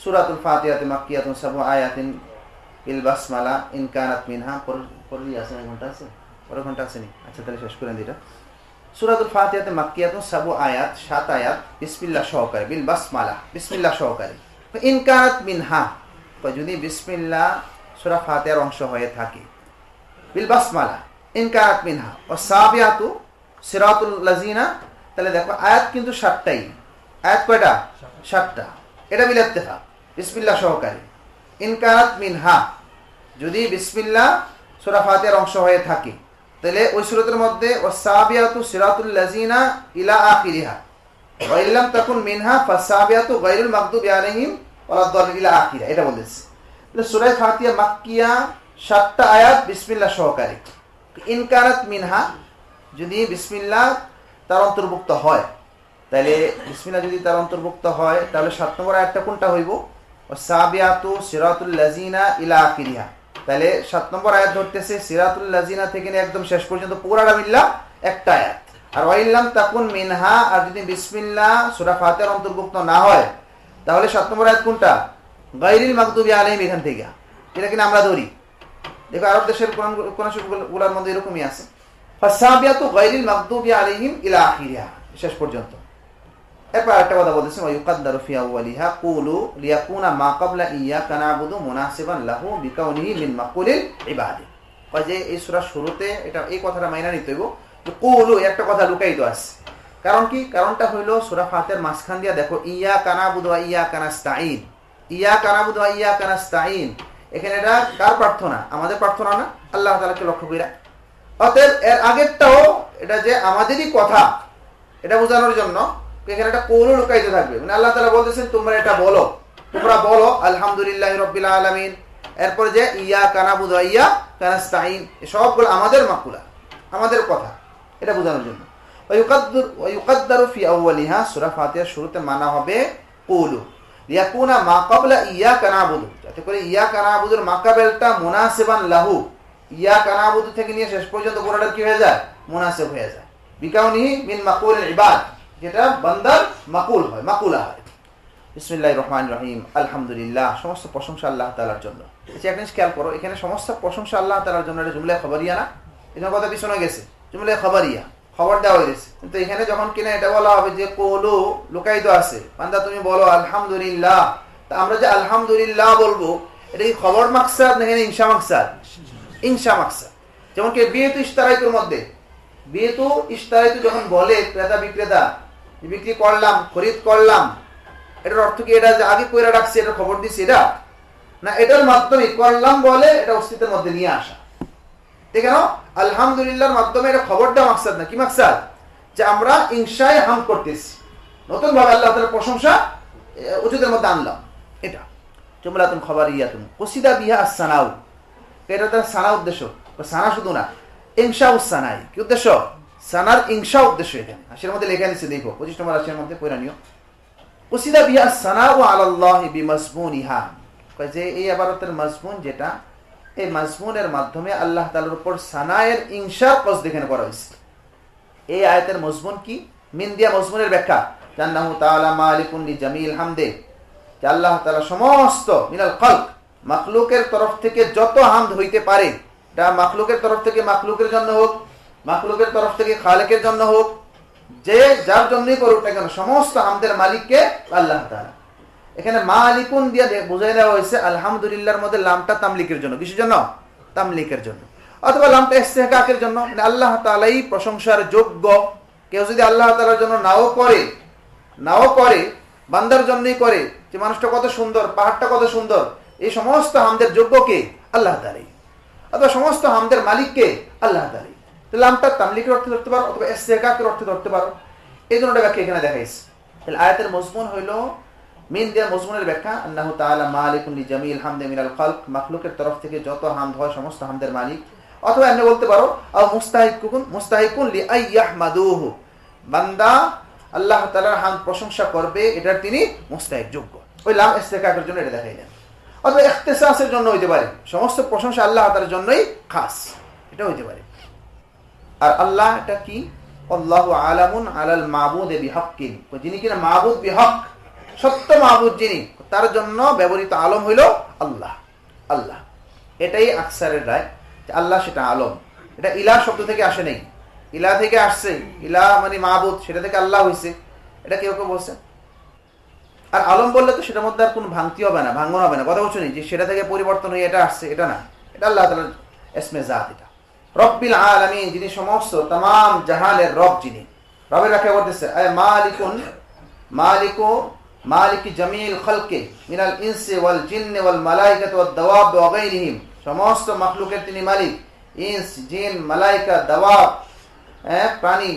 সুরাতুল ফাতিহাতে মাকিয়াতুন সাবু আয়াতিন ইল বাসমালা ইন কানাত মিনহা পড়লি আছে ঘণ্টা আছে পরের ঘণ্টা আসেনি আচ্ছা তাহলে শেষ করে দিটা সুরাতুল ফাতিহাতে মাক্কিয়াতুন সাবু আয়াত সাত আয়াত বিসমিল্লাহ সহকারে বিল বাসমালা বিসমিল্লাহ সহকারে ইন কানাত মিনহা যদি বিসমিল্লাহ সুরা ফাতিহার অংশ হয়ে থাকে বিল বাসমালা ইন কানাত মিনহা ও সাবিয়াতু সিরাতুল লাজিনা তাহলে দেখো আয়াত কিন্তু সাতটাই আয়াত কয়টা সাতটা এটা বিল ইত্তেফাক বিসমিল্লাহ সহকারে। ইনকারাত মিনহা, যদি বিসমিল্লাহ সূরা ফাতিহার অংশ হয়ে থাকে, তাহলে ওই সূরাতের মধ্যে ওয়াসাবিয়াতু সিরাতুল লাজিনা ইলা আখিরিহা। ওয়া ইল্লাম তাকুন মিনহা ফাসাবিয়াতু গায়রুল মাগদুবি আলাইহিম ওয়ালাদ ইলা আখিরা এটা বলেছে। তাহলে সূরা ফাতিহা মাক্কিয়া সাতটা আয়াত বিসমিল্লাহ সহকারে। ইনকারাত মিনহা, যদি বিসমিল্লাহ তার অন্তর্ভুক্ত হয়, তাহলে বিসমিল্লাহ যদি তার অন্তর্ভুক্ত হয়, তাহলে সাত নম্বর আয়াতটা কোনটা হইব? সাবিয়াতু সিরাতুল লাজিনা ইলা তাহলে সাত নম্বর আয়াত ধরতেছে, সিরাতুল লাজিনা থেকে একদম শেষ পর্যন্ত পুরাটা মিল্লা একটা আয়াত। আর ওয়াইল্লাম তাকুন মিনহা, আর যদি বিসমিল্লাহ সূরা ফাতিহার অন্তর্ভুক্ত না হয়, তাহলে সাত নম্বর আয়াত কোনটা? গায়রিল মাগদুবি আলাইহিম এখান থেকে। এটা কিনা আমরা ধরি। দেখো আরব দেশের কোরআনগুলার মধ্যে এরকমই আছে। ফাসাবিয়াতু গায়রিল মাগদুবি আলাইহিম ইলা আখিরিহা, শেষ পর্যন্ত। এরপর একটা কথা বলতেছেন ওয়ায়ুকাদ্দারু ফি আউয়ালিহা কুলু লিয়াকুনা মা ক্বাবলা ইয়াকা নাবুদু মুনাসিবান লাহু বিকাউনিহি মিন মাকুলিল ইবাদি। যে, এই সূরার শুরুতে এটা, এই কথাটা মাইনা নিতে হইব যে, কুলু একটা কথা লুকাইতো আছে। কারণ কি? কারণটা হইল সূরা ফাতিহার মাঝখান দিয়া দেখো ইয়া কানাবুদু ওয়া ইয়া কানাস্তাইন ইয়া কানাবুদু ওয়া ইয়া কানাস্তাইন এখানে এটা কার প্রার্থনা? আমাদের প্রার্থনা না? আল্লাহ তাআলাকে লক্ষ্য কইরা। অতএব এর আগেরটাও এটা যে আমাদেরই কথা, এটা বোঝানোর জন্য এখানে একটা কৌল লুকাইতে থাকবে। মানে আল্লাহ তালা বলতেছেন, তোমরা এটা বলো। তোমরা বলো, আলহামদুলিল্লাহ রব্বিল আলমিন। এরপরে যে ইয়া কানাবুদ ইয়া কানাস্তাইন সবগুলো আমাদের মাকুলা আমাদের কথা, এটা বোঝানোর জন্য। শুরুতে মানা হবে কৌলু। লিয়াকুনা মা ক্বাবলা ইয়া কানাবুদু যাতে করে ইয়া কানাবুদুর মাকাবেলটা মুনাসিবান লাহু। ইয়া কানাবুদু থেকে নিয়ে শেষ পর্যন্ত পুরোটা কি হয়ে যায়? মুনাসিব হয়ে যায়। বিকাউনিহি মিন মাকুল ইবাদ। যেটা বান্দার মাকুল হয়, মাকুলা হয়। বিসমুল্লাহ রহমান রহিম আলহামদুলিল্লাহ, সমস্ত প্রশংসা আল্লাহ তালার জন্য। আচ্ছা একটা জিনিস খেয়াল করো, এখানে সমস্ত প্রশংসা আল্লাহ তালার জন্য, এটা জুমলায় খবরিয়া না? এটা কথা পিছনে গেছে, জুমলায় খবরিয়া, খবর দেওয়া হয়েছে কিন্তু এখানে যখন কিনা এটা বলা হবে যে, কোলো, লুকায়িত আছে। বান্দা তুমি বলো, আলহামদুলিল্লাহ। তা আমরা যে আলহামদুলিল্লাহ বলব, এটা কি খবর মাকসাদ না এখানে ইনসা মাকসাদ? ইনসা মাকসাদ। যেমন কি বিয়ে তো ইস্তারাইতুর মধ্যে বিয়ে তো ইস্তারাইতু যখন বলে ক্রেতা বিক্রেতা বিক্রি করলাম, খরিদ করলাম, এটার অর্থ কি? এটা যে আগে কইরা রাখছি, এটা খবর দিছি, এটা? না, এটার মাধ্যমে করলাম বলে এটা অস্তিত্বের মধ্যে নিয়ে আসা। কেন আলহামদুলিল্লাহর মাধ্যমে এটা খবর দেওয়া মাকসাদ না? কি মাকসাদ? যে আমরা ইনসায় হাম করতেছি। নতুন ভাবে আল্লাহ তালার প্রশংসা উচিতের মধ্যে আনলাম। এটা। জুমলাতুন খবর ইয়াতুন কুসিদা বিহা সানাউ এটা তার সানা উদ্দেশ্য। সানা শুধু না ইংসা সানাই কি উদ্দেশ্য? সানার ইংসা উদ্দেশ্য এখানে। হাসির মধ্যে লেখা নিচ্ছে দেখো, পঁচিশ নম্বর রাশির মধ্যে পৈরানীয় কুসিদা বিহা সানাউ আল্লাহ বিমজমুন ইহা যে এই আবারতের মজমুন যেটা, এই মজমুনের মাধ্যমে আল্লাহ তালার উপর সানায়ের ইংসার কস এখানে করা হয়েছে। এই আয়তের মজমুন কি? মিন দিয়া মজমুনের ব্যাখ্যা। জান্নাহু তাআলা মালিকুন লিজামিল হামদে। যে আল্লাহ তাআলা সমস্ত মিনাল খালক, মাখলুকের তরফ থেকে যত হামদ হইতে পারে, এটা মাখলুকের তরফ থেকে মাখলুকের জন্য হোক মাখলুকের তরফ থেকে খালেকের জন্য হোক, যে যার জন্যই করুক না কেন, সমস্ত আমাদের মালিককে আল্লাহ তাআলা। এখানে মালিকুন দিয়ে বোঝাই দেওয়া হয়েছে, আলহামদুলিল্লাহর মধ্যে লামটা তামলিকের জন্য। কিসের জন্য? তামলিকের জন্য। অথবা লামটা ইস্তেহকাকের জন্য। মানে আল্লাহ তালাই প্রশংসার যোগ্য। কেউ যদি আল্লাহ তালার জন্য নাও করে নাও করে, বান্দার জন্যই করে, যে মানুষটা কত সুন্দর, পাহাড়টা কত সুন্দর, এই সমস্ত হামদের যোগ্য কে? আল্লাহ তালাই অথবা সমস্ত হামদের মালিককে আল্লাহ তালাই লামটা তামলিকের অর্থে ধরতে পারো অথবা ইস্তেহকাকের অর্থে ধরতে পারো এই জন্য ব্যাখ্যা এখানে দেখাইছে তাহলে আয়াতের মজমুন হইল মিন দেয়া মজমুনের ব্যাখ্যা আল্লাহ তাআলা মালিকুন লিজামিল হামদে মিনাল খালক মাখলুকের তরফ থেকে যত হামদ হয় সমস্ত হামদের মালিক। অথবা এমনি বলতে পারো, আও মুস্তাহিকুন মুস্তাহিকুন লি আইয়াহমাদুহু বান্দা আল্লাহ তাআলার হামদ প্রশংসা করবে, এটার তিনি মুস্তাহিক যোগ্য। ওই লাম ইস্তেকাকের জন্য এটা দেখাইলেন। অথবা ইখতিসাসের জন্য হইতে পারে। সমস্ত প্রশংসা আল্লাহ তাআলার জন্যই খাস। এটা হইতে পারে। আর আল্লাহ এটা কি? আল্লাহু আলামুন আলাল মাবুদ বিহাক্কিন। যিনি কিনা মাবুদ বিহক, সত্য মাহবুদ যিনি, তার জন্য ব্যবহৃত আলম হইল আল্লাহ। আল্লাহ। এটাই আকসারের রায়, যে আল্লাহ সেটা আলম। এটা ইলা শব্দ থেকে আসে নাই। ইলা থেকে আসছে। ইলা মানে মাহবুদ সেটা থেকে আল্লাহ হয়েছে এটা কেউ কেউ বলছে? আর আলম বললে তো সেটার মধ্যে আর কোনো ভাঙতি হবে না, ভাঙন হবে না। কথা বলছো নি? যে সেটা থেকে পরিবর্তন হয়ে এটা আসছে, এটা না। এটা আল্লাহ তালার এসমে জাত এটা। রব্বিল আলামিন, যিনি সমস্ত তাম জাহানের রব যিনি। রবের ব্যাখ্যা করতেছে মালিকুন, মালিকু, মালিকি জামিল খলকে, মিনাল ইনসে ওয়াল জিন্নে ওয়াল মালাইকাত ওয়াদ দাওয়াব ওয়া গায়রিহিম সমস্ত মাখলুকের তিনি মালিক। ইনস, জিন, মালাইকা, দাওয়াব হ্যাঁ প্রাণী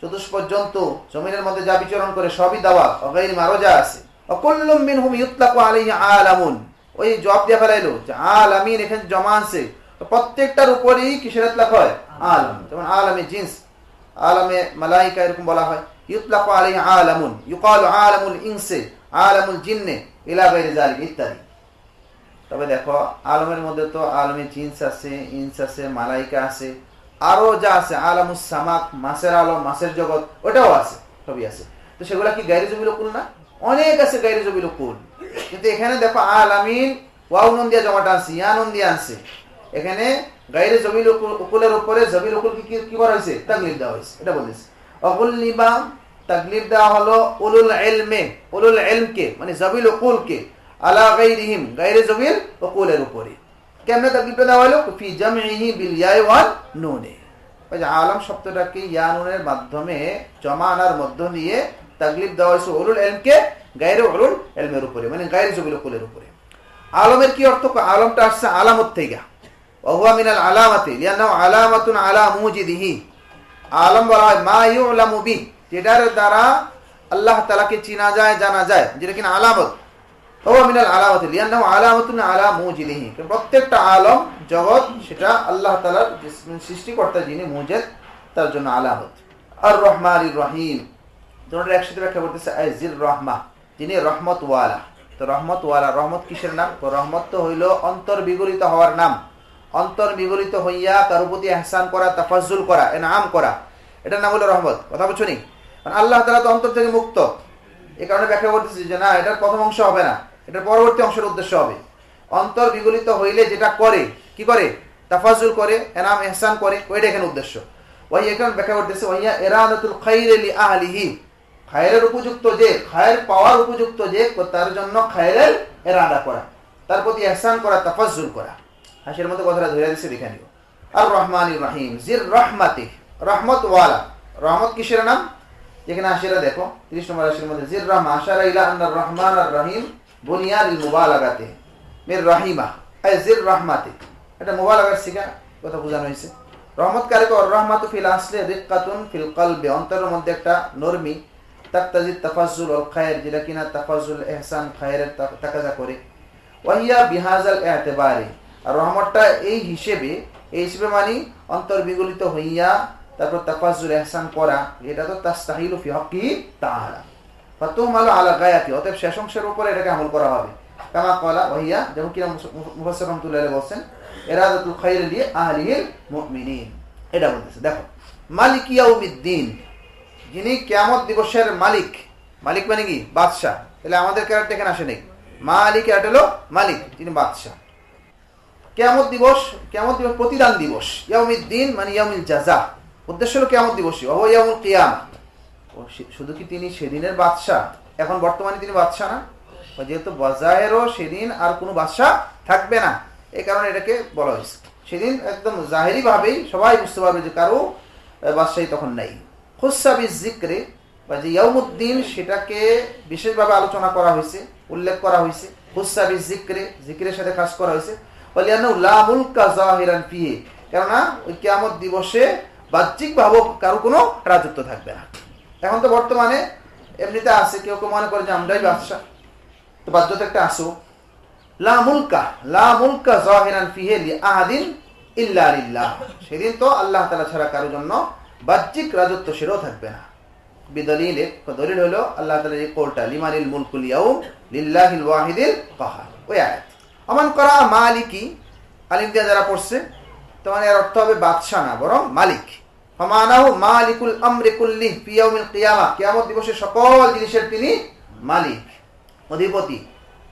চতুষ্পদ জন্তু জমিনের মধ্যে যা বিচরণ করে সবই দাওয়া অগাইরিম আরও যা আছে। অকুল্লুম মিনহুম ইউতলাকু আলাইহি আলামুন। ওই জবাব দিয়ে ফেলাইলো যে, আলামিন এখানে জমা আছে প্রত্যেকটার উপরই কিসের ইতলাক হয়? আলম। যেমন আলামে জিন্স, আলামে মালাইকা এরকম বলা হয়। আলামুন, ইউকালু আলামুল জিন্নে ইত্যাদি। তবে দেখো, আলমের মধ্যে তো আলমে জিন্স আছে, ইনস আছে, মালাইকা আছে, আরও যা আছে, আলামুস সামাক মাছের আলম মাছের জগৎ, ওটাও আছে, সবই আছে। তো সেগুলা কি গাইরে জবিল কুল না? অনেক আছে গাইরে জবিল কুল। কিন্তু এখানে দেখো আলামিন ওয়াও নুন দিয়া জমাটা আছে ইয়া নুন দিয়া আছে এখানে গাইরে জবিল উকুলের উপরে জবিল উকুল কি করা হয়েছে? তাগলিব দেওয়া হয়েছে। এটা বলেছে অগুল্লিবা তাগলিব দেওয়া হলো উলুল এলমে উলুল এলমকে মানে জবিল উকুলকে আলা গাইরিহিম গাইরে জবিল উকুলের উপরে। কেমনে তাকলিফটা দেওয়া হলো? ফি জামিহি বিল নুনে। আলম শব্দটাকে ইয়া নুনের মাধ্যমে জমা আনার মধ্য দিয়ে তাকলিফ দেওয়া হয়েছে উলুল এলমকে গাইরে উলুল এলমের উপরে মানে গাইরে জবিল কুলের উপরে। আলমের কি অর্থ? আলমটা আসছে আলামত থেকে। যেটার দ্বারা আল্লাহ তাআলাকে চিনা যায় জানা যায় যেটা আলামত মিনাল আলামাতুন প্রত্যেকটা আলম জগৎ সেটা আল্লাহ তাআলার সৃষ্টিকর্তা যিনি মুজিদ, তার জন্য আলামত। আর রহমানির রহিম একসাথে ব্যাখ্যা করতেছে রহমা যিনি রহমত ওয়ালা তো রহমত ওয়ালা রহমত কিসের নাম? তো রহমত তো হইল অন্তর বিগলিত হওয়ার নাম। অন্তর বিগলিত হইয়া কারও প্রতি এহসান করা তাফাজুল করা, এনাম করা। এটার নাম হলো রহমত। কথা বলছো নি? আল্লাহ তালা তো অন্তর থেকে মুক্ত। এই কারণে ব্যাখ্যা করতেছি যে না, এটার প্রথম অংশ হবে না। এটার পরবর্তী অংশের উদ্দেশ্য হবে। অন্তর বিগলিত হইলে যেটা করে, কি করে? তাফাজুল করে, এনাম এহসান করে। ওইটা এখানে উদ্দেশ্য। ওই এখানে ব্যাখ্যা করতেছে ওইয়া এরাদাতুল খাইরেলি আহলিহি খায়ের উপযুক্ত যে, খায়ের পাওয়ার উপযুক্ত যে, তার জন্য খায়ের এরাদা করা। তার প্রতি এহসান করা তাফাজুল করা। হাসির মতো কথাটা ধরে দিচ্ছে দেখে নিও। আর রহমান রাহিম, জির রহমাতি রহমত ওয়ালা রহমত কিসের নাম? যেখানে আশিরা দেখো, তিরিশ নম্বর রাশির মধ্যে, জির রহমা, আশারা ইলা আন্নার রহমান আর রহিম বুনিয়াদ মুবালাগাতে, মির রহিমা জির রহমাতি এটা মুবালাগার শিখা কথা বোঝানো হয়েছে রহমত কারে কর রহমাত ফিল আসলে রিক্কাতুন ফিল কলবে। অন্তরের মধ্যে একটা নরমি তাকতাজিদ তাফাজুল অল খায়ের, যেটা কিনা তাফাজুল এহসান খায়ের তাকাজা করে। ওয়াহিয়া বিহাজাল এতেবারে। রহমতটা এই হিসেবে এই হিসেবে মানি অন্তর বিগলিত হইয়া, তারপর তাফাজুল এহসান করা এটা তো তাস্তাহিলু ফি হকি তাআলা। ফাতুম আলো আলা গায়াতি, অতএব শেষ অংশের উপরে এটাকে আমল করা হবে। কামা কলা ওহিয়া যেমন কিনা মুফাসসির রাহমাতুল্লাহ বলছেন, ইরাদাতুল খাইর লি আহলিল মুমিনিন। এটা বলতেছে, দেখো, মালিক ইয়াউমিদ্দিন, যিনি কিয়ামত দিবসের মালিক মালিক মানে কি? বাদশাহ। তাহলে আমাদের ক্যারেক্টার এখানে আসে নেই। মালিক এটা হলো মালিক তিনি বাদশাহ। কেয়ামত দিবস কেয়ামত দিবস প্রতিদান দিবস। ইয়াউমিদ্দিন মানে ইয়াউমিল জাজা। উদ্দেশ্য হলো কেয়ামত দিবসই। অহ ইয়ামুল কিয়াম। শুধু কি তিনি সেদিনের বাদশাহ? এখন বর্তমানে তিনি বাদশাহ না? যেহেতু বাজায়েরও সেদিন আর কোনো বাদশাহ থাকবে না। এই কারণে এটাকে বলা হয়েছে। সেদিন একদম জাহেরি ভাবেই সবাই বুঝতে পারবে যে কারও বাদশাহী তখন নেই। খুসাবি জিক্রে বা যে ইয়ামুদ্দিন সেটাকে বিশেষভাবে আলোচনা করা হয়েছে, উল্লেখ করা হয়েছে। খুসাবি জিক্রে জিক্রের সাথে খাস করা হয়েছে। কেননা, ওই কেয়ামত দিবসে কারও কোনো রাজত্ব থাকবে না। এখন তো বর্তমানে এমনিতে আছে, কেউ কেউ মনে করে যে আমরাই বাদশাহ। তো বাধ্যতা একটা আসো লা লা ইল্লা লিল্লাহ। সেদিন তো আল্লাহ তাআলা ছাড়া কারোর জন্য বাহ্যিক রাজত্ব থাকবে না। আল্লাহ লিমানিল অমান করা মালিকি আলিম দিয়া যারা পড়ছে তোমার এর অর্থ হবে বাদশাহ না, বরং মালিক। কিয়ামা, কিয়ামত সকল জিনিসের তিনি মালিক, অধিপতি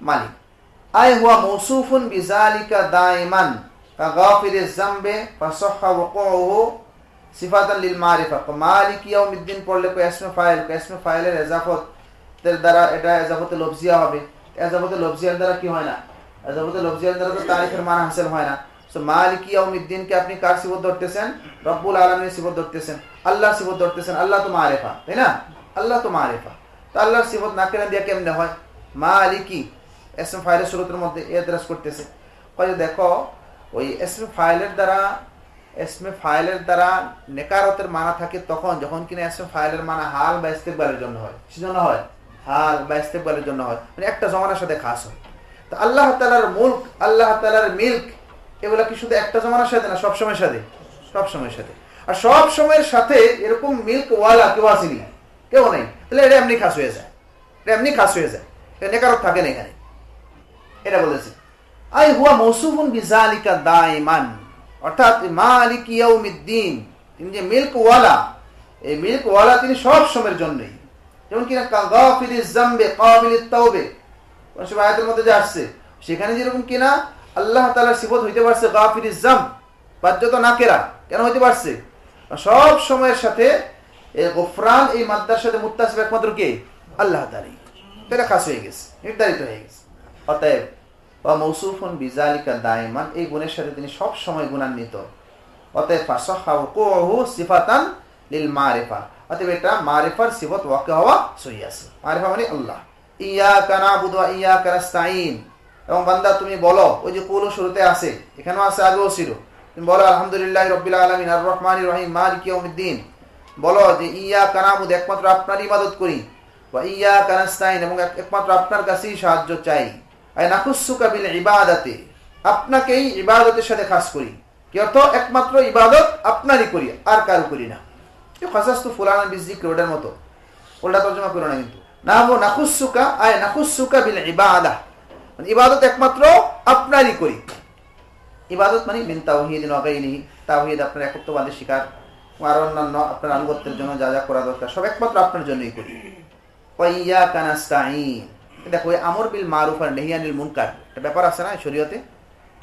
মালিক। আয় বিজালিকা পড়লে ফাইল দ্বারা এটা এজাফতে লফজিয়া হবে। এজাফতে লফজিয়ার দ্বারা কি হয় না? হয় না আপনি কার ধরতেছেন ধরতেছেন আল্লাহ ধরতেছেন আল্লাহ তো তাই না আল্লাহ তো আল্লাহর না কেমনে হয় মধ্যে করতেছে দেখো ওই ফাইলের দ্বারা ফাইলের দ্বারা নেকারতের মানা থাকে তখন যখন কিনা এসমে ফাইলের মানা হাল বা ইস্তেকবালের জন্য হয় সেজন্য হয় হাল বা ইস্তেকবালের জন্য হয় মানে একটা জমানার সাথে খাস হয় তো আল্লাহ তালার মুল্ক, আল্লাহ তালার মিল্ক, এগুলা কি শুধু একটা জমানার সাথে না সব সময়ের সাথে? সব সময়ের সাথে। আর সব সময়ের সাথে এরকম মিল্ক ওয়ালা কেউ আসেনি কেউ নেই। তাহলে এটা এমনি খাস হয়ে যায়। এটা এমনি খাস হয়ে যায়। এটা নেকারত থাকে না এখানে। এটা বলেছে। আই হুয়া মৌসুফুন বিজালিকা দাইমান অর্থাৎ মালিক ইয়াউমিদ্দিন। তিনি যে মিল্ক ওয়ালা, এই মিল্ক ওয়ালা তিনি সব সময়ের জন্যই। যেমন কিনা গাফির জামবে কাবিল তাওবে। আয়াতের মধ্যে যে আসছে, সেখানে যেরকম কিনা আল্লাহ হইতে পারছে, গাফির জাম বাধ্যত নাকেরা কেন হইতে পারছে? সব সময়ের সাথে গোফরান, এই মাদ্দার সাথে একমাত্র কে? আল্লাহ খাস হয়ে গেছে, নির্ধারিত হয়ে গেছে। অতএব বা মৌসুফুন বিজালিকা দায়মান এই গুণের সাথে তিনি সব সময় গুণান্বিত। অতএব সিফাতান লিল মারিফা। অতএব এটা মারেফার সিফত ওয়াকে হওয়া সহি আছে। মারিফা মানে আল্লাহ। ইয়া ইয়া এবং বান্দা, তুমি বলো, ওই যে কুল শুরুতে আছে, এখানেও আছে, আগেও ছিল। তুমি বলো, আলহামদুলিল্লাহ রব্বিল আলমিন আর রহমান রহিম বলো যে ইয়া কানাবুদ একমাত্র আপনার ইবাদত করি। বা ইয়া কানাস্তাইন এবং একমাত্র আপনার কাছেই সাহায্য চাই। ইবাদাতে, আপনাকেই ইবাদতের সাথে খাস করি। কি অর্থ? একমাত্র ইবাদত আপনারই করি, আর কারও করি না। খাসাস্তু ফুলানা বিজিক রোডের মতো। তর্জমা করো না কিন্তু। না হব নাকুসুকা আয় নাকুসুকা বিল ইবাদা ইবাদত একমাত্র আপনারই করি। ইবাদত মানে বিন তাওহিদ নগাইনিহি তাওহিদ আপনার একত্ববাদের শিকার। আর অন্যান্য আপনার আনুগত্যের জন্য যা যা করা দরকার, সব একমাত্র আপনার জন্যই করি। ওয়াইয়া কানাস্তাইন দেখো, ওই আমর বিল মারুফ আর নেহিয়ানিল মুনকার, একটা ব্যাপার আছে না শরীয়তে?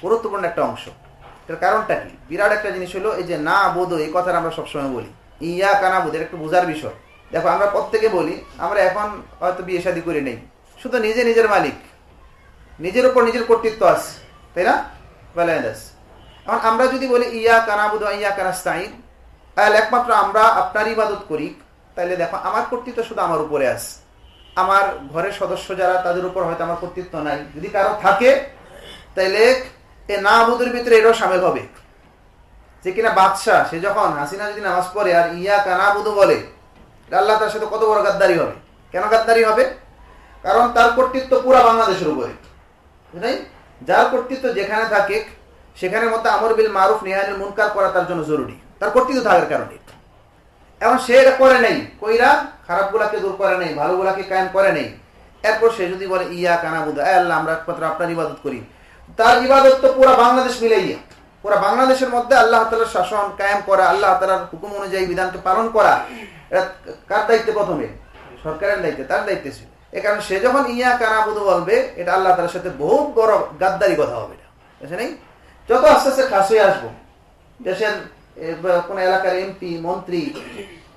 গুরুত্বপূর্ণ একটা অংশ। এর কারণটা কি? বিরাট একটা জিনিস হলো, এই যে না বোধ, এই কথাটা আমরা সবসময় বলি। ইয়া কানা বোধ একটু বোঝার বিষয়। দেখো, আমরা প্রত্যেকে বলি, আমরা এখন হয়তো বিয়ে শাদী করে নেই। শুধু নিজে নিজের মালিক। নিজের উপর নিজের কর্তৃত্ব আছে, তাই না? এখন আমরা যদি বলি, ইয়া কানাবুদ ইয়া কানাস্তাইন তাহলে একমাত্র আমরা আপনার ইবাদত করি। তাহলে দেখো, আমার কর্তৃত্ব শুধু আমার উপরে আছে। আমার ঘরের সদস্য যারা, তাদের উপর হয়তো আমার কর্তৃত্ব নাই। যদি কারও থাকে তাইলে এ না বুধের ভিতরে এটাও সামিল হবে। যে কিনা বাদশাহ, সে যখন হাসিনা যদি নামাজ পড়ে আর ইয়া কানা বুধু বলে আল্লাহ তার সাথে কত বড় গাদ্দারি হবে। কেন গাদ্দারি হবে? কারণ তার কর্তৃত্ব পুরা বাংলাদেশের উপরে। যার কর্তৃত্ব যেখানে থাকে, সেখানের মধ্যে আমর বিল মারুফ নিহানের মুনকার করা তার জন্য জরুরি। তার কর্তৃত্ব থাকার কারণে। এখন সে এটা করে নেই। কইরা খারাপ গুলাকে দূর করে নেই ভালো গুলাকে কায়েম করে নেই। এরপর সে যদি বলে ইয়া কানা বুধ আল্লাহ, আমরা একমাত্র আপনার ইবাদত করি। তার ইবাদত তো পুরা বাংলাদেশ মিলে ইয়া পুরা বাংলাদেশের মধ্যে আল্লাহ তালার শাসন কায়েম করা, আল্লাহ তালার হুকুম অনুযায়ী বিধানকে পালন করা কার দায়িত্বে প্রথমে? সরকারের দায়িত্বে, তার দায়িত্বে ছিল। এ কারণে সে যখন ইয়া কানা বুধ বলবে, এটা আল্লাহ তালার সাথে বহুত বড় গাদ্দারি কথা হবে এটা। বুঝে নেই? যত আস্তে আস্তে খাস হয়ে আসব, দেশের কোন এলাকার এমপি, মন্ত্রী,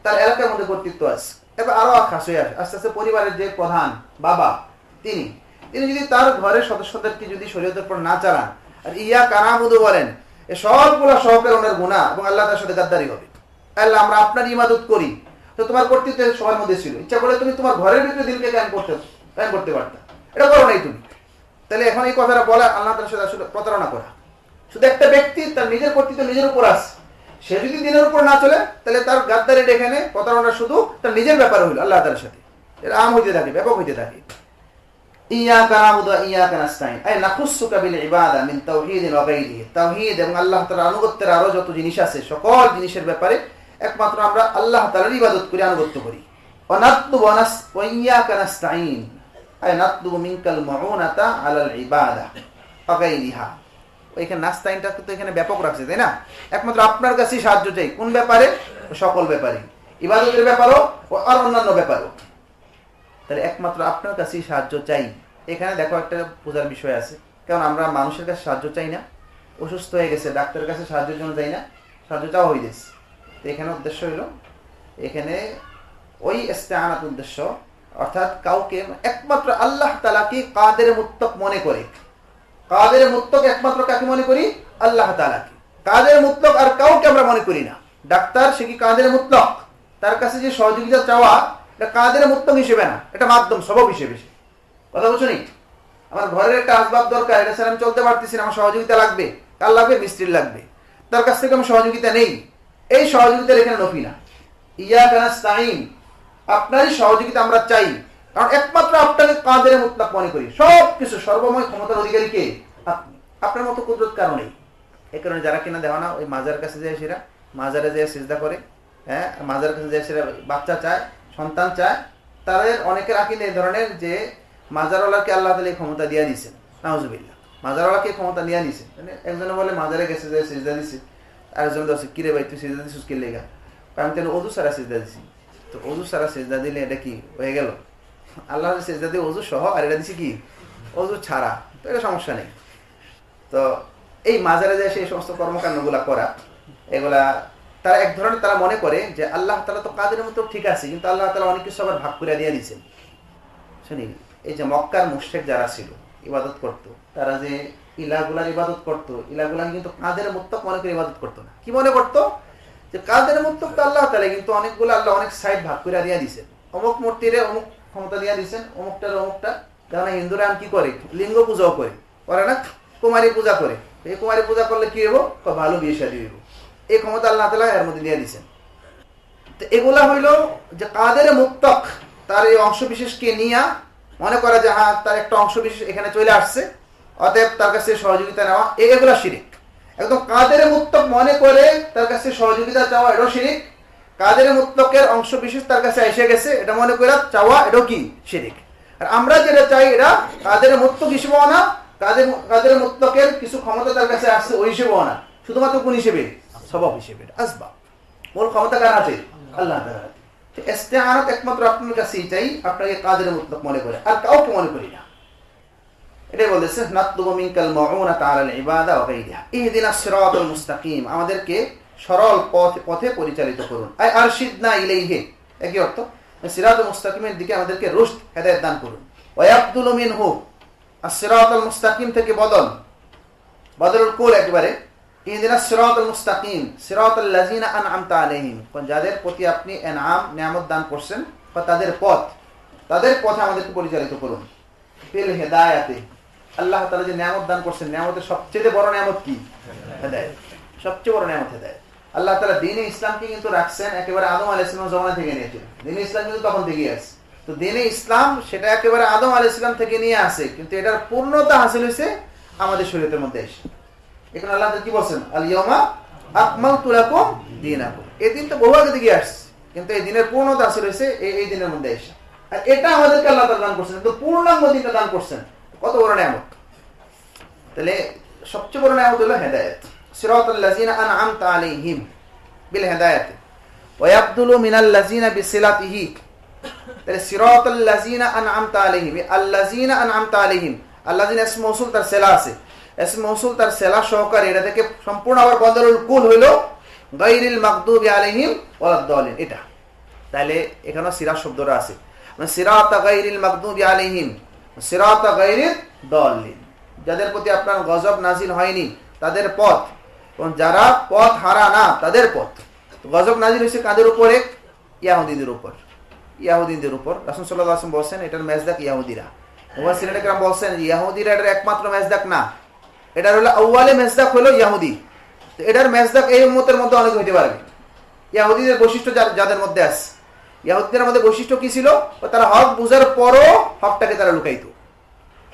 তার এলাকার মধ্যে কর্তৃত্ব আছে। এবার আরও খাস হয়ে আসে। আস্তে আস্তে পরিবারের যে প্রধান বাবা, তিনি তিনি যদি তার ঘরের সদস্যদেরকে যদি শরীয়তের পর না চালান, আর ইয়া কানাবুদু বলেন, এ সবগুলা সহকের ওনার গুণা এবং আল্লাহ তার সাথে গাদ্দারি হবে। আল্লাহ, আমরা আপনার ইমাদত করি। তো তোমার কর্তৃত্ব সবার মধ্যে ছিল। ইচ্ছা করে তুমি তোমার ঘরের ভিতরে দিনকে কায়েম করতে কায়েম করতে পারতা। এটা করো নাই তুমি। তাহলে এখন এই কথাটা বলা, আল্লাহ তার সাথে আসলে প্রতারণা করা। শুধু একটা ব্যক্তি তার নিজের কর্তৃত্ব নিজের উপর আছে সে যদি দিনের উপর না চলে, তাহলে তার গাদ্দারি এখানে প্রতারণা শুধু তার নিজের ব্যাপার হইল, আল্লাহ তার সাথে। এটা আম হইতে থাকে, ব্যাপক হইতে থাকে। আনুগত্যের আরও যত জিনিস আছে, সকল জিনিসের ব্যাপারে একমাত্র আমরা আল্লাহ তালার ইবাদত করি, আনুগত্য করি। এখানে ব্যাপক রাখছে, তাই না? একমাত্র আপনার কাছেই সাহায্য চাই, কোন ব্যাপারে? সকল ব্যাপারে। ইবাদতের ব্যাপারও আর অন্যান্য ব্যাপারও। তাহলে একমাত্র আপনার কাছেই সাহায্য চাই। এখানে দেখো একটা পূজার বিষয় আছে, কারণ আমরা মানুষের কাছে সাহায্য চাই না। অসুস্থ হয়ে গেছে, ডাক্তারের কাছে সাহায্যের জন্য যাই না। সাহায্য চাওয়া হয়ে গেছে তো এখানে উদ্দেশ্য হলো, এখানে ওই ইস্তেআনাত উদ্দেশ্য, অর্থাৎ কাউকে একমাত্র আল্লাহ তালাকে কাদের মুত্তক মনে করে? কাদের মুত্তক একমাত্র কাকে মনে করি? আল্লাহ তালাকে কাদের মুত্তক আর কাউকে আমরা মনে করি না। ডাক্তার, সে কি কাদের মুত্তক? তার কাছে যে সহযোগিতা চাওয়া, এটা কাদের মুত্তক হিসেবে না, এটা মাধ্যম, স্বভাব হিসেবে। কথা বলছো নি? আমার ঘরের একটা আসবাব দরকার, এটা স্যার আমি চলতে পারতেছি না, আমার সহযোগিতা লাগবে। কার লাগবে? মিস্ত্রির লাগবে। তার কাছ থেকে আমি সহযোগিতা নেই। এই সহযোগিতার এখানে নফি না। ইয়া কানাস্তাইন আপনারই সহযোগিতা আমরা চাই। কারণ একমাত্র আপনাকে কাদের মুতলাক মনে করি? সব কিছু সর্বময় ক্ষমতার অধিকারী কে? আপনি। আপনার মতো কুদরত কারণেই এই কারণে যারা কিনা দেওয়া না, ওই মাজার কাছে যায় সেরা। মাজারে যায় সিজদা করে। হ্যাঁ মাজার কাছে যায় সেরা বাচ্চা চায়, সন্তান চায়। তাদের অনেকের আকিদ এই ধরনের যে মাজারওয়ালাকে আল্লাহ তালা এই ক্ষমতা দিয়ে দিয়েছেন। নাহজুবিল্লাহ মাজারওয়ালাকে ক্ষমতা দিয়ে দিয়েছেন। মানে একজনে বলে, মাজারে গেছে, যে সিজদা দিছে। আরেকজন বলছে কিরে ভাই তুই সিজদা দিছিস কি লেগা আমি তাহলে অজু সারা সিজদা দিছি তো অজু সারা সিজদা দিলে এটা কি হয়ে গেল আল্লাহ সিজদা দিয়ে অজু সহ আর এটা দিছি কি অজু ছাড়া তো এটা সমস্যা নেই তো এই মাজারে যে সেই সমস্ত কর্মকাণ্ডগুলা করা এগুলা তারা এক ধরনের তারা মনে করে যে আল্লাহ তালা তো কাদের মতো ঠিক আছে কিন্তু আল্লাহ তালা অনেক কিছু আবার ভাগ করে দিয়ে দিয়েছেন শুনি এই যে মক্কার মুশেক যারা ছিল ইবাদত করত তারা যে ইলাগুলার ইবাদত করত। ইলাগুলা কিন্তু কাদের মুক্তক মনে করে ইবাদত করতো না। কি মনে করতো? যে কাদের মুক্তক তো আল্লাহ তালা কিন্তু অনেকগুলো আল্লাহ অনেক সাইড ভাগ করে দিয়ে দিয়েছেন। অমুক মূর্তিরে অমুক ক্ষমতা দিয়ে দিয়েছেন, অমুকটার অমুকটা। যেমন হিন্দুরা কি করে? লিঙ্গ পূজাও করে। করে না কুমারী পূজা করে। এই কুমারী পূজা করলে কি ক- ভালো বিয়ে শাদী হইব। এই ক্ষমতা আল্লাহ তালা এর মধ্যে দিয়ে দিয়েছেন। তো এগুলা হইল যে কাদের মুক্তক তার এই অংশ বিশেষকে নিয়া মনে করা যে হ্যাঁ তার একটা অংশ বিশেষ এখানে চলে আসছে। অতএব তার কাছে সহযোগিতা নেওয়া এগুলা শিরিক। একদম কাদের মুক্তক মনে করে তার কাছে সহযোগিতা চাওয়া এটাও শিরিক। কাদের মুক্তকের অংশ বিশেষ তার কাছে এসে গেছে, এটা মনে করে চাওয়া এটাও কি? শিরিক। আর আমরা যেটা চাই এটা কাদের মুক্তক হিসেবেও না কাদের কাদের মুক্তকের কিছু ক্ষমতা তার কাছে আসছে ওই হিসেবেও না শুধুমাত্র কোন হিসেবে? স্বভাব হিসেবে আসবাব মূল ক্ষমতা কার আছে আল্লাহ। একমাত্র আপনার কাছেই চাই, আপনাকে কাদের মুতলক মনে করে, আর কাউকে মনে করি না। এটাই বলেছে নাতলুবু মিনকাল মাউনাতা আলাল ইবাদা ওয়া গায়রিহা ইহদিনাস সিরাতাল মুস্তাকিম, আমাদেরকে সরল পথ, পথে পরিচালিত করুন। আই আরশিদনা ইলাইহি, একই অর্থ, সিরাতুল মুস্তাকিমের দিকে আমাদেরকে রুশদ, হেদায়েত দান করুন। ওয়া ইয়াবদুলু মিনহু as-siratal মুস্তাকিম থেকে বদল, বদলুল কুল একবারে। ইহদিনা সিরাতাল মুস্তাকিম, সিরাতাল লাযিনা আনআমতা আলাইহিম কোন যাদের প্রতি আপনি এনআম, নিয়ামত দান করছেন, বা তাদের পথ, তাদের পথে আমাদেরকে পরিচালিত করুন। ফিল হেদায়াতে আল্লাহ তাআলা যে নিয়ামত দান করছেন, নিয়ামতের সবচেয়ে বড় নিয়ামত কি? হেদায়েত। সবচেয়ে বড় নিয়ামত হেদায়েত। আল্লাহ তাআলা দ্বীনে ইসলামকে কিন্তু রাখছেন একেবারে আদম আলাইহিস সালাম জমানা থেকে নিয়েছেন দ্বীনে ইসলাম কিন্তু তখন থেকেই আছে। তো দ্বীনে ইসলাম সেটা একেবারে আদম আলাইহিস সালাম থেকে নিয়ে আসে, কিন্তু এটার পূর্ণতা হাসিল হয়েছে আমাদের শরীরের মধ্যে এসে। এখানে আল্লাহ কি বলছেন? আল ইয়াউমা আকমালতু লাকুম দীনাকুম। এই দিন তো বহু আগে থেকে আসছে, কিন্তু এই দিনের পূর্ণতা হাসিল হয়েছে এই দিনের মধ্যে এসে। আর এটা আমাদেরকে আল্লাহ তাআলা দান করছেন। কিন্তু পূর্ণাঙ্গ দিনটা দান করছেন। কত বড় নিয়ামত? তাহলে সবচেয়ে বড় নিয়ামত হলো হেদায়েত। সিরাতাল লাযিনা আনআমতা আলাইহিম বিল হেদায়েত। ওয়া ইয়াবদুলু মিনাল লাযিনা বিসিলাতিহি। তাহলে সিরাতাল লাযিনা আনআমতা আলাইহিম আল্লাযিনা আনআমতা আলাইহিম আল্লাযিনা ইসমু মৌসুল তার সেলা আছে। ইসমু মৌসুল তার সেলা সহকারে এটা থেকে সম্পূর্ণ আবার বদলুল কুল হইল গায়রিল মাগদুবি আলাইহিম ওয়ালাদ-দালিন এটা। তাহলে এখানে সিরাত শব্দটা আছে। মানে সিরাতা গায়রিল মাগদুবি আলাইহিম সিরাতা গায়রিদ দালিন যাদের প্রতি আপনার গজব নাজিল হয়নি, তাদের পথ। এবং যারা পথ হারা না, তাদের পথ। গজব নাজিল হয়েছে কাদের উপরে? ইয়াহুদিদের উপর। ইয়াহুদিনদের উপর। রাসুল সাল্লাহ আসলাম বলছেন, এটার মেজদাক ইয়াহুদিরা। মুবাসিরাম বলছেন, ইয়াহুদিরা এটার একমাত্র মেজদাক না। এটার হলো আউ্বালে মেজদাক হলো ইয়াহুদি। তো এটার মেজদাক এই উম্মতের মধ্যে অনেক হইতে পারবে। ইয়াহুদিদের বৈশিষ্ট্য যাদের মধ্যে আছে। ইয়াহুদিদের মধ্যে বৈশিষ্ট্য কি ছিল? তারা হক বুঝার পরও হকটাকে তারা লুকাইত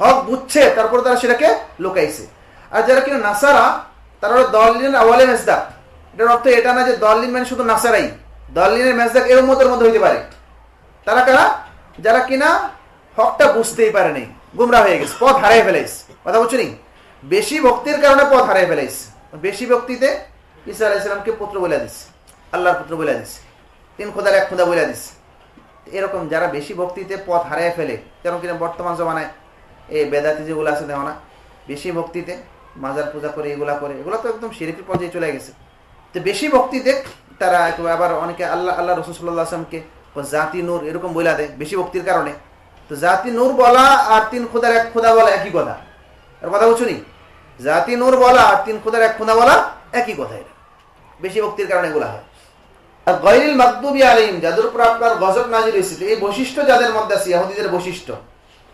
হক বুঝছে তারপর তারা সেটাকে লুকাইছে। আর যারা কিনা নাসারা, তারা হলো দলিনের আওয়ালে মেজদাক। এটার অর্থ এটা না যে দলিন মানে শুধু নাসারাই। দলিনের মেজদাক এর মতের মধ্যে হইতে পারে। তারা কারা? যারা কিনা হকটা বুঝতেই পারে নাই। গুমরা হয়ে গেছে, পথ হারিয়ে ফেলাইছে। কথা বলছো বেশি ভক্তির কারণে পথ হারিয়ে ফেলাইছে। বেশি ভক্তিতে ঈসা আলাইসালামকে পুত্র বলে দিচ্ছে আল্লাহর পুত্র বলে দিচ্ছে তিন খোদার এক খোদা বলে দিচ্ছে এরকম যারা বেশি ভক্তিতে পথ হারিয়ে ফেলে যেমন কিনা বর্তমান জমানায় এই বেদাতি যেগুলো আছে দেখো না বেশি ভক্তিতে মাজার পূজা করে, এগুলা করে, এগুলো তো একদম শিরিকের পর্যায়ে চলে গেছে। তো বেশি ভক্তিতে তারা আবার অনেকে আল্লাহ আল্লাহ রসুল সাল্লাহ আসলামকে জাতি নূর এরকম বইলা দেয়, বেশি ভক্তির কারণে। তো জাতি নূর বলা আর তিন খোদার এক খোদা বলা একই কথা। আর কথা বলছো নি? জাতি নূর বলা আর তিন খুদার এক খুদা বলা একই কথা এটা। বেশি ভক্তির কারণে এগুলা হয়। আর গৈরিল মাকদুবি আলিম যাদের উপর আপনার গজব নাজির হয়েছিল, এই বৈশিষ্ট্য যাদের মধ্যে আছে, ইয়াহুদিদের বৈশিষ্ট্য।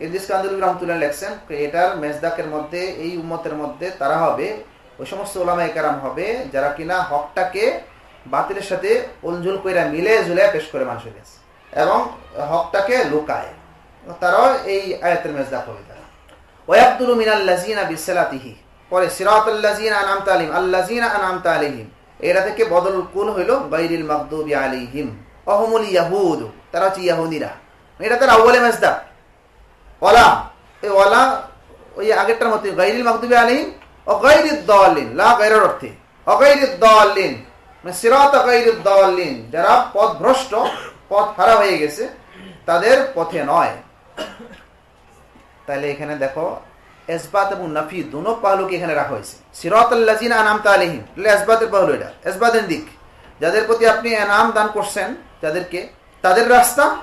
ইদ্রিস কান্দুল রহমতুল্লাহ লেখছেন এটার মেজদাকের মধ্যে, এই উম্মতের মধ্যে তারা হবে, ওই সমস্ত ওলামা একরাম হবে, যারা কিনা হকটাকে বাতিলের সাথে উলঝুল কইরা মিলে ঝুলে পেশ করে মানুষের কাছে, এবং হকটাকে লুকায়। তারাও এই আয়াতের মেজদাক হবে তারা। ওয়াবদুলু মিনাল্লাযিনা বিসালাতিহি, পরে সিরাতাল্লাযিনা আনআমতা আলাইহিম আল্লাযিনা আনআমতা আলাইহিম এরা থেকে বদল কুল হইল? গায়রিল মাগদুবি আলাইহিম। অহমুল ইয়াহুদ, তারা হচ্ছে ইয়াহুদিরা। এটা তার আউয়ালে মেজদা। ওয়ালা, এই ওয়ালা ওই আগেরটার মতো গায়রিল মাগদুবি আলাইহিম ও গায়রিদ দালিন লা গায়রের অর্থে। অগায়রিদ দালিন মানে সিরাত গায়রিদ দালিন যারা পথ ভ্রষ্ট পথ হারা হয়ে গেছে, তাদের পথে নয়। তাহলে এখানে দেখো এসবাত এবং নাফি দুনো পাহলুকে এখানে রাখা হয়েছে। সিরাত আল্লাজিন আনাম তালিহিম এসবাতের পাহলু এটা। এসবাতের দিক। যাদের প্রতি আপনি এনাম দান করছেন, যাদেরকে, তাদের রাস্তা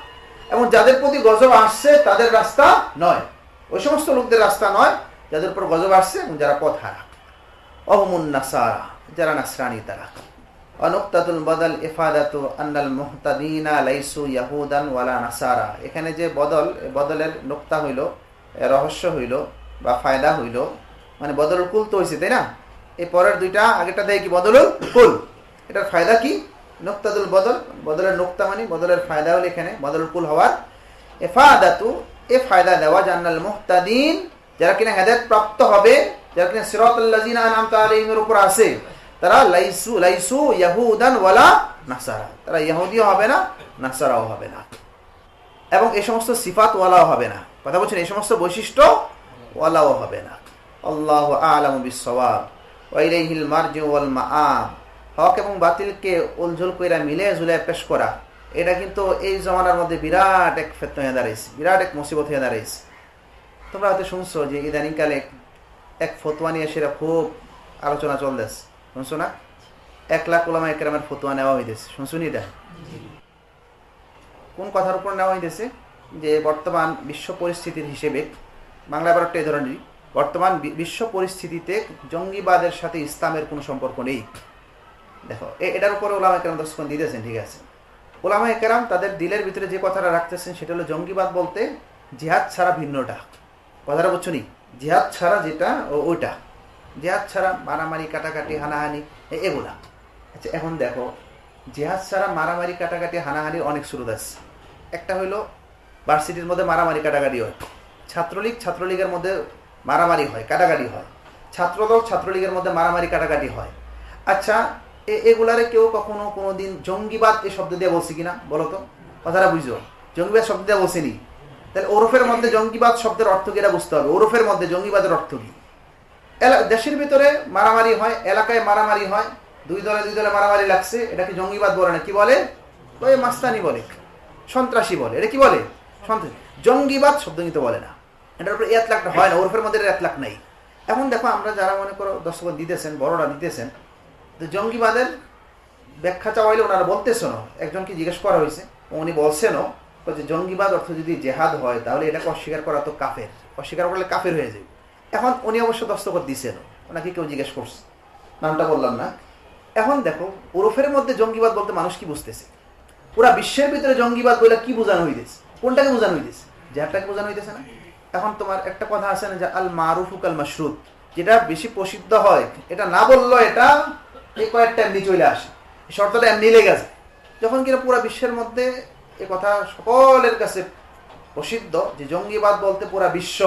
এবং যাদের প্রতি গজব আসছে, তাদের রাস্তা নয়। ওই সমস্ত লোকদের রাস্তা নয়, যাদের উপর গজব আসছে এবং যারা পথ হারা অহমুন নাসারা, যারা নাসরানি তারা। অনুক্তাতুল বদল ইফাদাতু আন্নাল মুহতাদিনা লাইসু ইয়াহুদান ওয়ালা নাসারা। এখানে যে বদল বদলের নোক্তা হইল রহস্য হইল বা ফায়দা হইল। মানে বদলুল কুল তো হয়েছে তাই না? এই পরের দুইটা, আগেরটা দেয় কি বদলুল কুল? এটার ফায়দা কি? নোক্তাদুল বদল বদলের নোক্তা মানে বদলের ফায়দা হলো এখানে বদলুল কুল হওয়ার। এফাদাতু, এ ফায়দা দেওয়া জান্নাল মুহতাদিন, যারা কিনা হেদায়ত প্রাপ্ত হবে, যারা কিনা সিরাতাল্লাযিনা আনআমতা আলাইহিমের উপর আছে, তারা লাইসু লাইসু ইয়াহুদান ওয়ালা নাসারা। তারা ইহুদিও হবে না, নাসারাও হবে না। এবং এই সমস্ত সিফাত ওয়ালাও হবে না। কথা বলছেন, এই সমস্ত বৈশিষ্ট্য ওয়ালাও হবে না। আল্লাহ আলম বিসওয়াব ওয়াইলাইহিল মারজিউ ওয়াল মাআব হক এবং বাতিলকে উলঝুল কইরা মিলে ঝুলে পেশ করা। এটা কিন্তু এই জমানার মধ্যে বিরাট এক ফেতনা হয়ে দাঁড়াইছে, বিরাট এক মুসিবত হয়ে দাঁড়াইছে। তোমরা হয়তো শুনছো যে ইদানিংকালে এক ফতোয়া নিয়ে সেটা খুব আলোচনা চলতেছে। শুনছো না? এক লাখ ওলামা একরামের ফতোয়া নেওয়া হইতেছে। শুনছো নি এটা? কোন কথার উপর নেওয়া হইতেছে? যে বর্তমান বিশ্ব পরিস্থিতির হিসেবে বাংলা ব্যাপারটা এই ধরনেরই বর্তমান বিশ্ব পরিস্থিতিতে জঙ্গিবাদের সাথে ইসলামের কোনো সম্পর্ক নেই। দেখো এটার উপরে ওলামা একরাম দর্শন দিতেছেন, ঠিক আছে? ওলামা একরাম তাদের দিলের ভিতরে যে কথাটা রাখতেছেন সেটা হলো জঙ্গিবাদ বলতে জিহাদ ছাড়া ভিন্নটা। কথাটা বুঝছ নি? জিহাদ ছাড়া যেটা ওইটা। জেহাদ ছাড়া মারামারি, কাটাকাটি, হানাহানি এগুলা। আচ্ছা এখন দেখো, জেহাদ ছাড়া মারামারি, কাটাকাটি, হানাহানি অনেক সুরত আছে। একটা হইল, ভার্সিটির মধ্যে মারামারি, কাটাকাটি হয়। ছাত্রলীগ ছাত্রলীগের মধ্যে মারামারি হয়, কাটাকাটি হয়। ছাত্রদল ছাত্রলীগের মধ্যে মারামারি, কাটাকাটি হয়। আচ্ছা এগুলারে কেউ কখনো কোনো দিন জঙ্গিবাদ এই শব্দ দিয়ে বলছে কিনা বলো তো? কথাটা বুঝো। জঙ্গিবাদ শব্দ দিয়ে বলছেনি তাহলে ওরফের মধ্যে জঙ্গিবাদ শব্দের অর্থ কি? এটা বুঝতে হবে। ওরফের মধ্যে জঙ্গিবাদের অর্থ কি? দেশের ভিতরে মারামারি হয়, এলাকায় মারামারি হয়, দুই দলে দুই দলে মারামারি লাগছে এটাকে জঙ্গিবাদ বলে না? কি বলে? মাস্তানি বলে, সন্ত্রাসী বলে। এটা কি বলে? সন্ত্রাসী। জঙ্গিবাদ শব্দ কিন্তু বলে না। এটার উপরে এক লাখটা হয় না, ওরফের মধ্যে এক লাখ নাই। এখন দেখো আমরা যারা মনে করো দর্শক দিতেছেন, বড়রা দিতেছেন, তো জঙ্গিবাদের ব্যাখ্যা চাওয়াইলে ওনারা বলতেছেন একজনকে জিজ্ঞেস করা হয়েছে? উনি বলছেনও যে জঙ্গিবাদ অর্থ যদি জেহাদ হয়, তাহলে এটাকে অস্বীকার করা তো কাফের। অস্বীকার করলে কাফের হয়ে যাবে। এখন উনি অবশ্য দস্তখত দিছেন ওনাকে কেউ জিজ্ঞেস করছে। নামটা বললাম না। এখন দেখো, ওরফের মধ্যে জঙ্গিবাদ বলতে মানুষ কি বুঝতেছে? পুরা বিশ্বের ভিতরে জঙ্গিবাদ বলে কি বোঝানো হইতেছে? কোনটাকে বোঝানো হইতেছে? জেহাদটাকে বোঝানো হইতেছে না? এখন তোমার একটা কথা আছে না যে আল মারুফুক আল মাসরুদ যেটা বেশি প্রসিদ্ধ হয়, এটা না বলল এটা এই কয়েকটা এমনি চলে আসে। শর্তটা এমনি লেগে যায়। যখন কিনা পুরা বিশ্বের মধ্যে এ কথা সকলের কাছে প্রসিদ্ধ, যে জঙ্গিবাদ বলতে পুরা বিশ্ব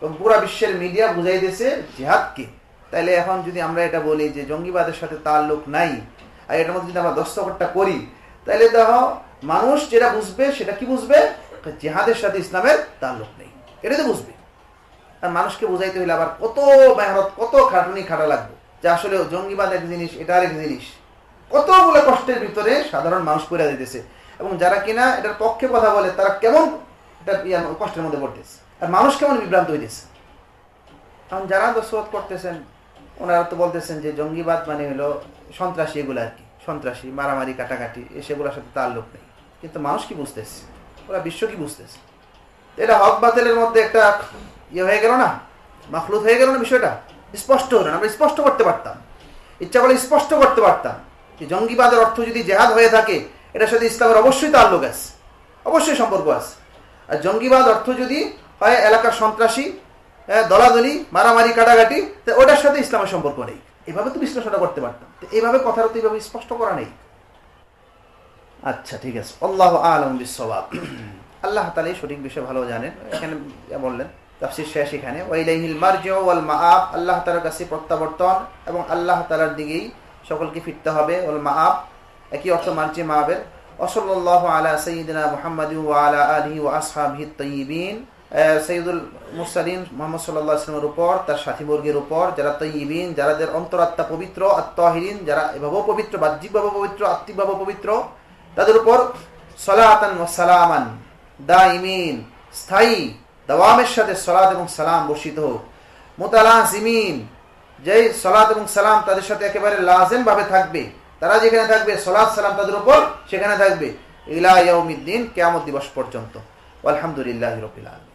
এবং পুরা বিশ্বের মিডিয়া বুঝাই দিয়েছে জেহাদকে তাইলে এখন যদি আমরা এটা বলি যে জঙ্গিবাদের সাথে তার লোক নাই, আর এটার মধ্যে যদি আমরা দস্তকরটা করি তাহলে দেখো মানুষ যেটা বুঝবে সেটা কি বুঝবে? জেহাদের সাথে ইসলামের তার লোক নেই। এটা তো বুঝবে। আর মানুষকে বুঝাইতে হইলে আবার কত মেহনত, কত খাটুনি খাটা লাগবে। যে আসলে জঙ্গিবাদ এক জিনিস, এটা আরেক জিনিস। কতগুলো কষ্টের ভিতরে সাধারণ মানুষ করে দিতেছে। এবং যারা কিনা এটার পক্ষে কথা বলে, তারা কেমন এটা কষ্টের মধ্যে পড়তেছে। আর মানুষ কেমন বিভ্রান্ত হইতেছে। কারণ যারা দোষরত করতেছেন, ওনারা তো বলতেছেন যে জঙ্গিবাদ মানে হলো সন্ত্রাসী এগুলো আর কি। সন্ত্রাসী, মারামারি, কাটাকাটি সেগুলোর সাথে তার লোক নেই। কিন্তু মানুষ কি বুঝতেছে? ওরা বিশ্ব কি বুঝতেছে? এটা হক বাতিলের মধ্যে একটা ইয়ে হয়ে গেল না? মাখলুত হয়ে গেল না বিষয়টা? স্পষ্ট হলো না আমরা স্পষ্ট করতে পারতাম। ইচ্ছা করলে স্পষ্ট করতে পারতাম যে জঙ্গিবাদের অর্থ যদি জেহাদ হয়ে থাকে এটার সাথে ইসলামের অবশ্যই তার লোক আছে। অবশ্যই সম্পর্ক আছে। আর জঙ্গিবাদ অর্থ যদি হয় এলাকার সন্ত্রাসী হ্যাঁ, দলাদলি মারামারি কাটাকাটি তো ওটার সাথে ইসলামের সম্পর্ক নেই। এভাবে তো বিশ্লেষণটা করতে পারতাম। তো এইভাবে কথাটা তো এইভাবে স্পষ্ট করা নেই। আচ্ছা ঠিক আছে। আল্লাহ আলম বিশ্ববাব আল্লাহ তালাই সঠিক বিষয় ভালো জানেন। এখানে বললেন, তাফসির শেষ এখানে। ওয়াইলাইহিল মারজিউ ওয়াল মাআব, আল্লাহ তালার কাছে প্রত্যাবর্তন এবং আল্লাহ তালার দিকেই সকলকে ফিরতে হবে, ওয়াল মাআব। একই অর্থ মার্জি মাআবের। ওসল্লাল্লাহু আলা সাইয়্যিদিনা মুহাম্মাদি আলা আলিহি ওয়া আসহাবিহি তাইয়্যিবিন সৈয়দুল মুরসালিন মোহাম্মদ সাল্লাহ আসলামের উপর, তার সাথীবর্গের উপর, যারা তৈবিন যারাদের অন্তরাত্মা পবিত্র আত্মহিরিন যারা এভাবেও পবিত্র বাহ্যিকভাবে পবিত্র আত্মিকভাবে পবিত্র, তাদের উপর সলাতান ও সালামান। দা ইমিন স্থায়ী, দাওয়ামের সাথে সলাদ এবং সালাম বর্ষিত হোক। মোতালা জিমিন যেই সলাদ এবং সালাম তাদের সাথে একেবারে লাজেন ভাবে থাকবে। তারা যেখানে থাকবে সলাদ সালাম তাদের উপর সেখানে থাকবে। ইলা ইয়াউমিদ্দিন, কেয়ামত দিবস পর্যন্ত। আলহামদুলিল্লাহ রবিল আলমী